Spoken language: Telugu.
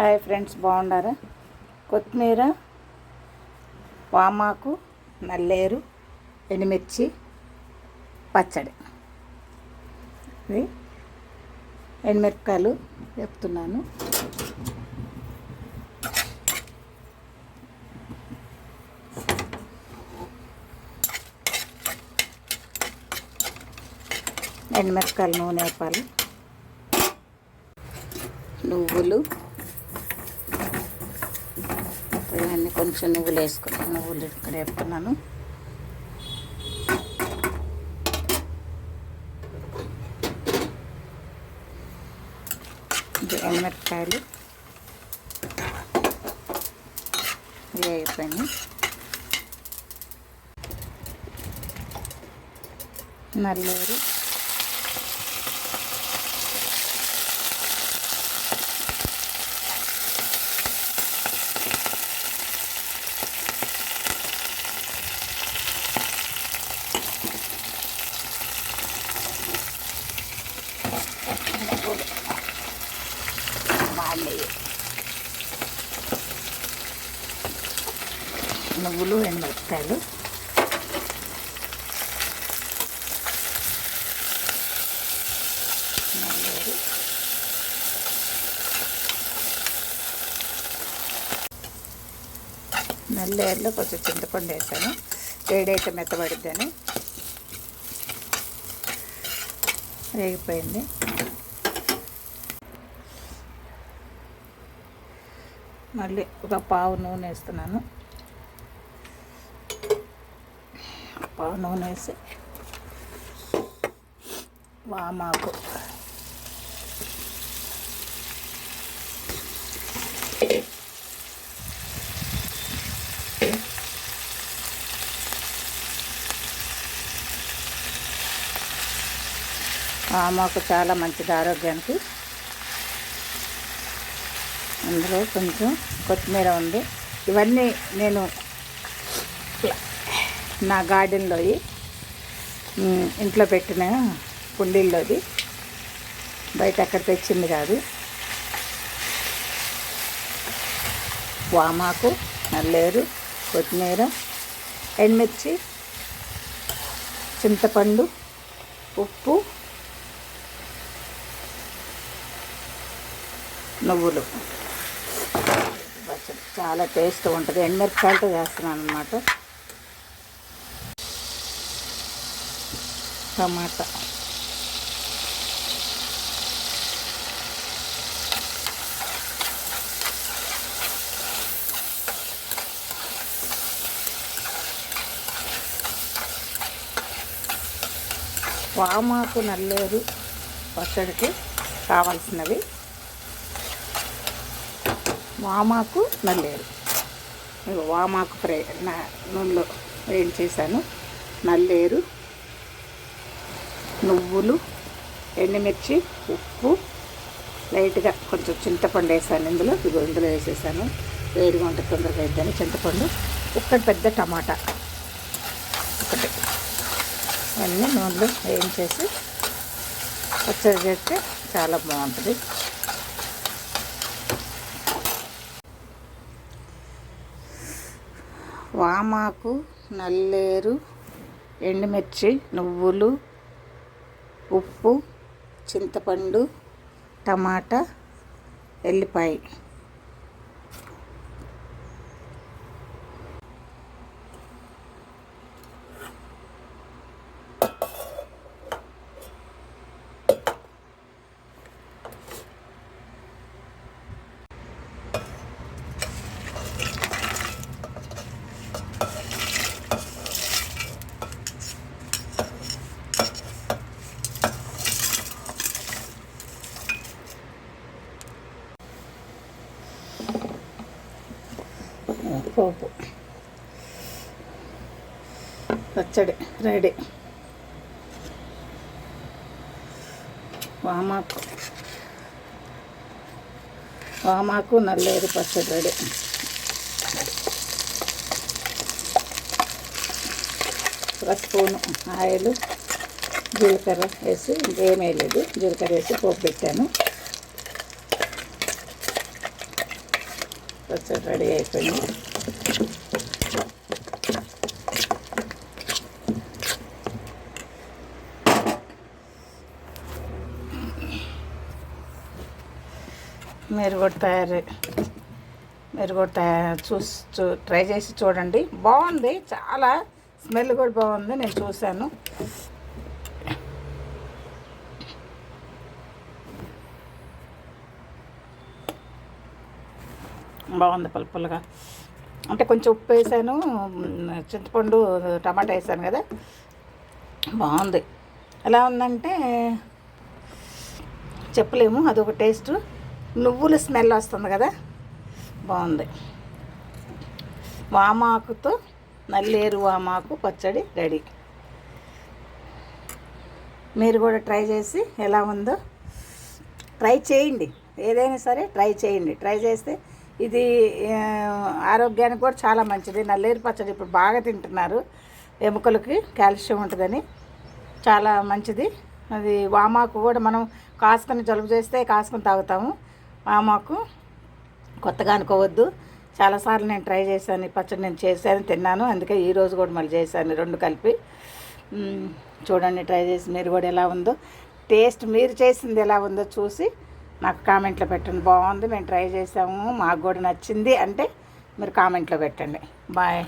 హాయ్ ఫ్రెండ్స్ బాగున్నారా? కొత్తిమీర వామాకు నల్లేరు ఎండుమిర్చి పచ్చడి. ఇది ఎండుమిరపకాయలు చెప్తున్నాను ఎండుమిరపకాయలు నూనె వేపాలి. నువ్వులు అన్నీ కొంచెం నువ్వులు వేసుకున్నాను. నువ్వులు ఇక్కడ వేపుతున్నాను. ఎండమిరపకాయలు ఎండుమిరపకాయలు. ఇవి అయిపోయినాయి. నల్లేరు. నువ్వులు ఎండుమిరపకాయలు నల్లేరు. నల్లేరులో కొంచెం చింతపండు వేసాను. వేడైతే మెత్తబడిద్దని. వేగిపోయింది. మళ్ళీ ఒక పావు నూనె వేస్తున్నాను. పావు నూనె వేసి వామాకు. వామాకు చాలా మంచిది ఆరోగ్యానికి. అందులో కొంచెం కొత్తిమీర ఉంది. ఇవన్నీ నేను నా గార్డెన్లోవి ఇంట్లో పెట్టిన కుండీల్లోది. బయట అక్కడ తెచ్చింది కాదు. వామాకు నల్లేరు కొత్తిమీర ఎండుమిర్చి చింతపండు ఉప్పు నువ్వులు. చాలా టేస్ట్ ఉంటుంది. ఎండుమిరపకాయలతో చేస్తున్నాను అనమాట టమాటా. వామాకు నల్లేరు పచ్చడికి కావాల్సినవి వామాకు నల్లేరు. వామాకు ఫ్రై నా నూనెలో వేడి చేశాను. నల్లేరు నువ్వులు ఎండుమిర్చి ఉప్పు లైట్గా కొంచెం చింతపండు వేసాను ఇందులో. ఇదిగో ఇందులో వేసేసాను. వేడిగా ఉంటుంది తొందరగా అయిద్దని చింతపండు. ఒక్కటి పెద్ద టమాటా ఒకటి. అన్నీ నూనెలో వేయించేసి పచ్చడి చేస్తే చాలా బాగుంటుంది. వామాకు నల్లేరు ఎండుమిర్చి నువ్వులు ఉప్పు చింతపండు టమాటా ఎల్లిపాయ. పోపు. పచ్చడి రెడీ. వామాకు. వామాకు నల్లేరు పచ్చడి రెడీ. ఒక స్పూను ఆయిల్ జీలకర్ర వేసి ఇంకేం వేయలేదు. జీలకర్ర వేసి పోపు పెట్టాను. పచ్చడి రెడీ అయిపోయింది మీరు కూడా తయారు మీరు కూడా తయారు చూసి చూ ట్రై చేసి చూడండి. బాగుంది చాలా స్మెల్ కూడా బాగుంది నేను చూశాను. బాగుంది పులుపులుగా అంటే కొంచెం ఉప్పు వేసాను చింతపండు టమాటా వేసాను కదా. బాగుంది. ఎలా ఉందంటే చెప్పలేము అదొక టేస్ట్. నువ్వుల స్మెల్ వస్తుంది కదా. బాగుంది. వామాకుతో నల్లేరు వామాకు పచ్చడి రెడీ. మీరు కూడా ట్రై చేసి ఎలా ఉందో ట్రై చేయండి. ఏదైనా సరే ట్రై చేయండి. ట్రై చేస్తే ఇది ఆరోగ్యానికి కూడా చాలా మంచిది. నల్లేరు పచ్చడి ఇప్పుడు బాగా తింటున్నారు. ఎముకలకి కాల్షియం ఉంటుందని చాలా మంచిది. అది వామాకు కూడా మనం కాసుకొని జలుబు చేస్తే కాసుకొని తాగుతాము. వామాకు కొత్తగా అనుకోవద్దు. చాలాసార్లు నేను ట్రై చేశాను ఈ పచ్చడి నేను చేశాను తిన్నాను. అందుకే ఈరోజు కూడా మళ్ళీ చేశాను రెండు కలిపి. చూడండి ట్రై చేసి మీరు కూడా ఎలా ఉందో. టేస్ట్ మీరు చేసింది ఎలా ఉందో చూసి నాకు కామెంట్లో పెట్టండి. బాగుంది మేము ట్రై చేసాము మాకు కూడా నచ్చింది అంటే మీరు కామెంట్లో పెట్టండి. బాయ్.